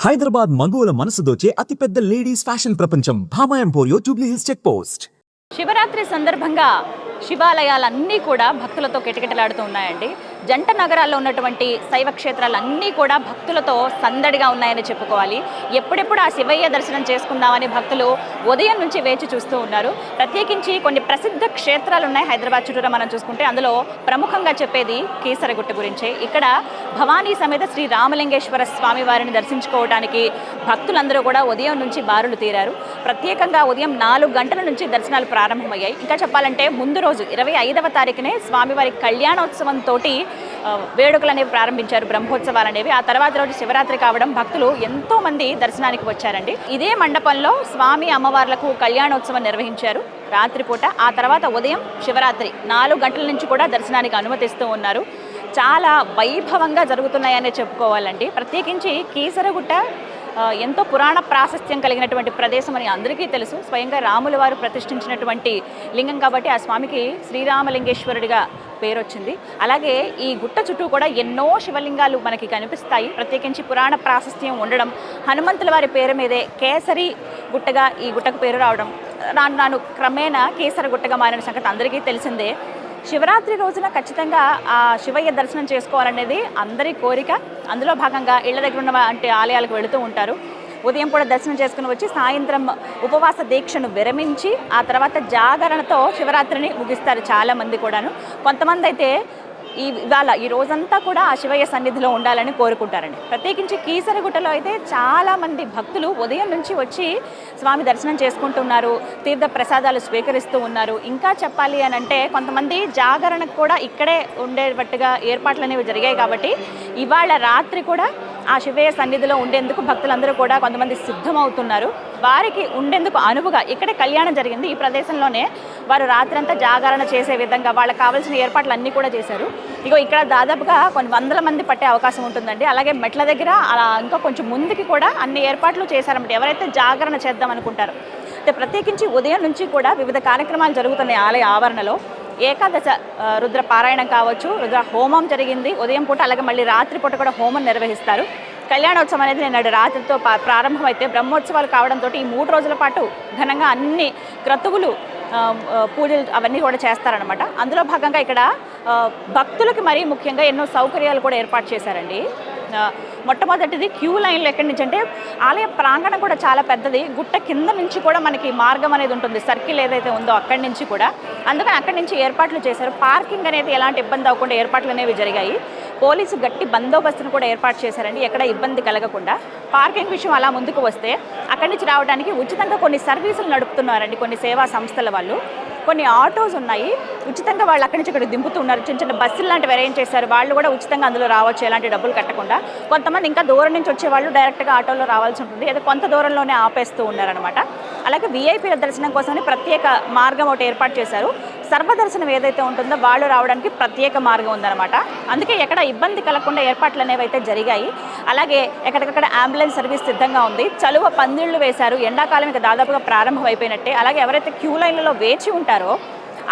హైదరాబాద్ మగువుల మనసు దోచే అతిపెద్ద ladies fashion ప్రపంచం. Bhama Emporio Jubilee Hills check post Shivaratri సందర్భంగా శివాలయాలన్నీ కూడా భక్తులతో కిటకిటలాడుతూ ఉన్నాయండి. జంట నగరాల్లో ఉన్నటువంటి శైవ క్షేత్రాలన్నీ కూడా భక్తులతో సందడిగా ఉన్నాయని చెప్పుకోవాలి. ఎప్పుడెప్పుడు ఆ శివయ్య దర్శనం చేసుకుందామని భక్తులు ఉదయం నుంచి వేచి చూస్తూ ఉన్నారు. ప్రత్యేకించి కొన్ని ప్రసిద్ధ క్షేత్రాలు ఉన్నాయి హైదరాబాద్ చుట్టూరా మనం చూసుకుంటే. అందులో ప్రముఖంగా చెప్పేది కీసరగుట్ట గురించే. ఇక్కడ భవానీ సమేత శ్రీ రామలింగేశ్వర స్వామి వారిని దర్శించుకోవడానికి భక్తులందరూ కూడా ఉదయం నుంచి బారులు తీరారు. ప్రత్యేకంగా ఉదయం నాలుగు గంటల నుంచి దర్శనాలు ప్రారంభమయ్యాయి. ఇంకా చెప్పాలంటే ముందు రోజు ఇరవై ఐదవ తారీఖునే స్వామివారి కళ్యాణోత్సవం తోటి వేడుకలు అనేవి ప్రారంభించారు బ్రహ్మోత్సవాలు అనేవి. ఆ తర్వాత రోజు శివరాత్రి కావడం భక్తులు ఎంతో మంది దర్శనానికి వచ్చారండి. ఇదే మండపంలో స్వామి అమ్మవార్లకు కళ్యాణోత్సవం నిర్వహించారు రాత్రిపూట. ఆ తర్వాత ఉదయం శివరాత్రి నాలుగు గంటల నుంచి కూడా దర్శనానికి అనుమతిస్తూ ఉన్నారు. చాలా వైభవంగా జరుగుతున్నాయనే చెప్పుకోవాలండి. ప్రత్యేకించి కీసరగుట్ట ఎంతో పురాణ ప్రాశస్త్యం కలిగినటువంటి ప్రదేశం అని అందరికీ తెలుసు. స్వయంగా రాముల వారు ప్రతిష్ఠించినటువంటి లింగం కాబట్టి ఆ స్వామికి శ్రీరామలింగేశ్వరుడిగా పేరు వచ్చింది అలాగే ఈ గుట్ట చుట్టూ కూడా ఎన్నో శివలింగాలు మనకి కనిపిస్తాయి. ప్రత్యేకించి పురాణ ప్రాశస్త్యం ఉండడం హనుమంతుల వారి పేరు మీదే కేసరి గుట్టగా ఈ గుట్టకు పేరు రావడం రాను రాను క్రమేణా కేసరి గుట్టగా మారిన సంగతి అందరికీ తెలిసిందే. శివరాత్రి రోజున ఖచ్చితంగా ఆ శివయ్య దర్శనం చేసుకోవాలనేది అందరి కోరిక. అందులో భాగంగా ఇళ్ళ దగ్గర ఉన్న అంటే ఆలయాలకు వెళుతూ ఉంటారు. ఉదయం కూడా దర్శనం చేసుకుని వచ్చి సాయంత్రం ఉపవాస దీక్షను విరమించి ఆ తర్వాత జాగరణతో శివరాత్రిని ముగిస్తారు చాలామంది కూడాను. కొంతమంది అయితే ఇవాళ ఈ రోజంతా కూడా ఆ శివయ్య సన్నిధిలో ఉండాలని కోరుకుంటారండి. ప్రత్యేకించి కీసరగుట్టలో అయితే చాలామంది భక్తులు ఉదయం నుంచి వచ్చి స్వామి దర్శనం చేసుకుంటున్నారు తీర్థ ప్రసాదాలు స్వీకరిస్తూ ఉన్నారు. ఇంకా చెప్పాలి అని అంటే కొంతమంది జాగరణకు కూడా ఇక్కడే ఉండేటట్టుగా ఏర్పాట్లు అనేవి జరిగాయి కాబట్టి ఇవాళ రాత్రి కూడా ఆ శివయ్య సన్నిధిలో ఉండేందుకు భక్తులందరూ కూడా కొంతమంది సిద్ధమవుతున్నారు. వారికి ఉండేందుకు అనువుగా ఇక్కడే కళ్యాణం జరిగింది. ఈ ప్రదేశంలోనే వారు రాత్రంతా జాగరణ చేసే విధంగా వాళ్ళకి కావాల్సిన ఏర్పాట్లు అన్నీ కూడా చేశారు. ఇగో ఇక్కడ దాదాపుగా కొన్ని వందల మంది పట్టే అవకాశం ఉంటుందండి. అలాగే మెట్ల దగ్గర అలా ఇంకా కొంచెం ముందుకి కూడా అన్ని ఏర్పాట్లు చేశారన్నమాట. ఎవరైతే జాగరణ చేద్దాం అనుకుంటారో అయితే ప్రత్యేకించి ఉదయం నుంచి కూడా వివిధ కార్యక్రమాలు జరుగుతున్నాయి ఆలయ ఆవరణలో. ఏకాదశ రుద్ర పారాయణం కావచ్చు రుద్ర హోమం జరిగింది. ఉదయం పూట అలాగే మళ్ళీ రాత్రిపూట కూడా హోమం నిర్వహిస్తారు. కళ్యాణోత్సవం అనేది నిన్నటి రాత్రితో పా- ప్రారంభమైతే బ్రహ్మోత్సవాలు కావడంతో ఈ మూడు రోజుల పాటు ఘనంగా అన్ని క్రతువులు పూజలు అవన్నీ కూడా చేస్తారనమాట అందులో భాగంగా ఇక్కడ భక్తులకు భక్తులకి మరీ ముఖ్యంగా ఎన్నో సౌకర్యాలు కూడా ఏర్పాటు చేశారండి. మొట్టమొదటిది క్యూ లైన్లు ఎక్కడి నుంచి అంటే ఆలయ ప్రాంగణం కూడా చాలా పెద్దది. గుట్ట కింద నుంచి కూడా మనకి మార్గం అనేది ఉంటుంది. సర్కిల్ ఏదైతే ఉందో అక్కడి నుంచి కూడా. అందుకని అక్కడి నుంచి ఏర్పాట్లు చేశారు. పార్కింగ్ అనేది ఎలాంటి ఇబ్బంది అవ్వకుండా ఏర్పాట్లు అనేవి జరిగాయి. పోలీసు గట్టి బందోబస్తును కూడా ఏర్పాటు చేశారండి. ఎక్కడ ఇబ్బంది కలగకుండా. పార్కింగ్ విషయం అలా ముందుకు వస్తే అక్కడి నుంచి రావడానికి ఉచితంగా కొన్ని సర్వీసులు నడుపుతున్నారండి కొన్ని సేవా సంస్థల వాళ్ళు. కొన్ని ఆటోస్ ఉన్నాయి. ఉచితంగా వాళ్ళు అక్కడి నుంచి ఇక్కడ దింపుతున్నారు చిన్న చిన్న బస్సులు లాంటివి అరేంజ్ చేశారు. వాళ్ళు కూడా ఉచితంగా అందులో రావచ్చు. ఎలాంటి డబ్బులు కట్టకుండా. కొంతమంది ఇంకా దూరం నుంచి వచ్చే వాళ్ళు డైరెక్ట్గా ఆటోలో రావాల్సి ఉంటుంది. ఏదో కొంత దూరంలోనే ఆపేస్తూ ఉన్నారనమాట అలాగే వీఐపీల దర్శనం కోసమని ప్రత్యేక మార్గం ఒకటి ఏర్పాటు చేశారు. సర్వదర్శనం ఏదైతే ఉంటుందో వాళ్ళు రావడానికి ప్రత్యేక మార్గం ఉందన్నమాట. అందుకే ఎక్కడ ఇబ్బంది కలగకుండా ఏర్పాట్లు అనేవి అయితే జరిగాయి. అలాగే ఎక్కడికక్కడ అంబులెన్స్ సర్వీస్ సిద్ధంగా ఉంది. చలువ పందిళ్ళు వేశారు. ఎండాకాలం ఇక దాదాపుగా ప్రారంభం అయిపోయినట్టే అలాగే ఎవరైతే క్యూ లైన్లలో వేచి ఉంటారో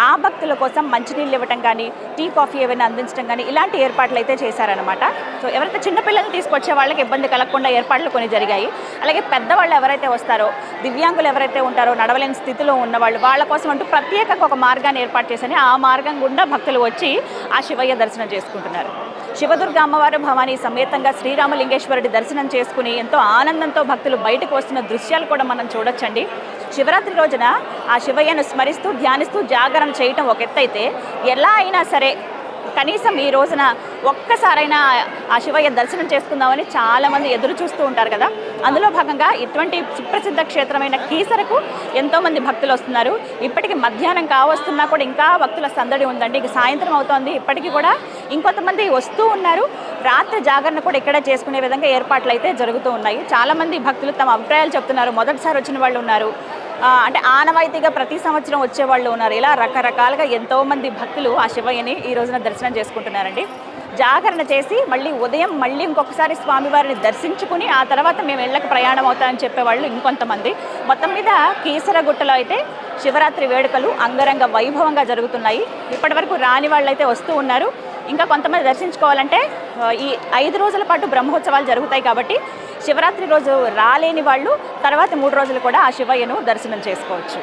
ఆ భక్తుల కోసం మంచినీళ్ళు ఇవ్వటం కానీ టీ కాఫీ ఏమైనా అందించడం కానీ ఇలాంటి ఏర్పాట్లు అయితే చేశారనమాట సో ఎవరైతే చిన్నపిల్లల్ని తీసుకొచ్చే వాళ్ళకి ఇబ్బంది కలగకుండా ఏర్పాట్లు కొన్ని జరిగాయి. అలాగే పెద్దవాళ్ళు ఎవరైతే వస్తారో దివ్యాంగులు ఎవరైతే ఉంటారో నడవలేని స్థితిలో ఉన్నవాళ్ళు వాళ్ళ కోసం అంటూ ప్రత్యేకంగా ఒక మార్గాన్ని ఏర్పాటు చేశాను ఆ మార్గం గుండా భక్తులు వచ్చి ఆ శివయ్య దర్శనం చేసుకుంటున్నారు. శివదుర్గ అమ్మవారు భవానీ సమేతంగా శ్రీరామలింగేశ్వరుడి దర్శనం చేసుకుని ఎంతో ఆనందంతో భక్తులు బయటకు వస్తున్న దృశ్యాలు కూడా మనం చూడొచ్చండి. శివరాత్రి రోజున ఆ శివయ్యను స్మరిస్తూ ధ్యానిస్తూ జాగరణ చేయటం ఒక ఎత్తైతే ఎలా అయినా సరే కనీసం ఈ రోజున ఒక్కసారైనా ఆ శివయ్య దర్శనం చేసుకుందామని చాలామంది ఎదురు చూస్తూ ఉంటారు కదా. అందులో భాగంగా ఇటువంటి సుప్రసిద్ధ క్షేత్రమైన కీసరకు ఎంతోమంది భక్తులు వస్తున్నారు. ఇప్పటికి మధ్యాహ్నం కావస్తున్నా కూడా ఇంకా భక్తుల సందడి ఉందండి. ఇక సాయంత్రం అవుతోంది. ఇప్పటికీ కూడా ఇంకొంతమంది వస్తూ ఉన్నారు. రాత్రి జాగరణ కూడా ఇక్కడే చేసుకునే విధంగా ఏర్పాట్లు అయితే జరుగుతూ ఉన్నాయి. చాలామంది భక్తులు తమ అభిప్రాయాలు చెప్తున్నారు. మొదటిసారి వచ్చిన వాళ్ళు ఉన్నారు. అంటే ఆనవాయితీగా ప్రతి సంవత్సరం వచ్చే వాళ్ళు ఉన్నారు. ఇలా రకరకాలుగా ఎంతోమంది భక్తులు ఆ శివయ్యని ఈ రోజున దర్శనం చేసుకుంటున్నారండి. జాగరణ చేసి మళ్ళీ ఉదయం మళ్ళీ ఇంకొకసారి స్వామివారిని దర్శించుకుని ఆ తర్వాత మేము ఇళ్ళకి ప్రయాణం అవుతామని చెప్పేవాళ్ళు ఇంకొంతమంది. మొత్తం మీద కీసరగుట్టలో అయితే శివరాత్రి వేడుకలు అంగరంగ వైభవంగా జరుగుతున్నాయి. ఇప్పటి వరకు రాని వాళ్ళు అయితే వస్తూ ఉన్నారు. ఇంకా కొంతమంది దర్శించుకోవాలంటే ఈ ఐదు రోజుల పాటు బ్రహ్మోత్సవాలు జరుగుతాయి కాబట్టి శివరాత్రి రోజు రాలేని వాళ్ళు తర్వాత మూడు రోజులు కూడా ఆ శివయ్యను దర్శనం చేసుకోవచ్చు.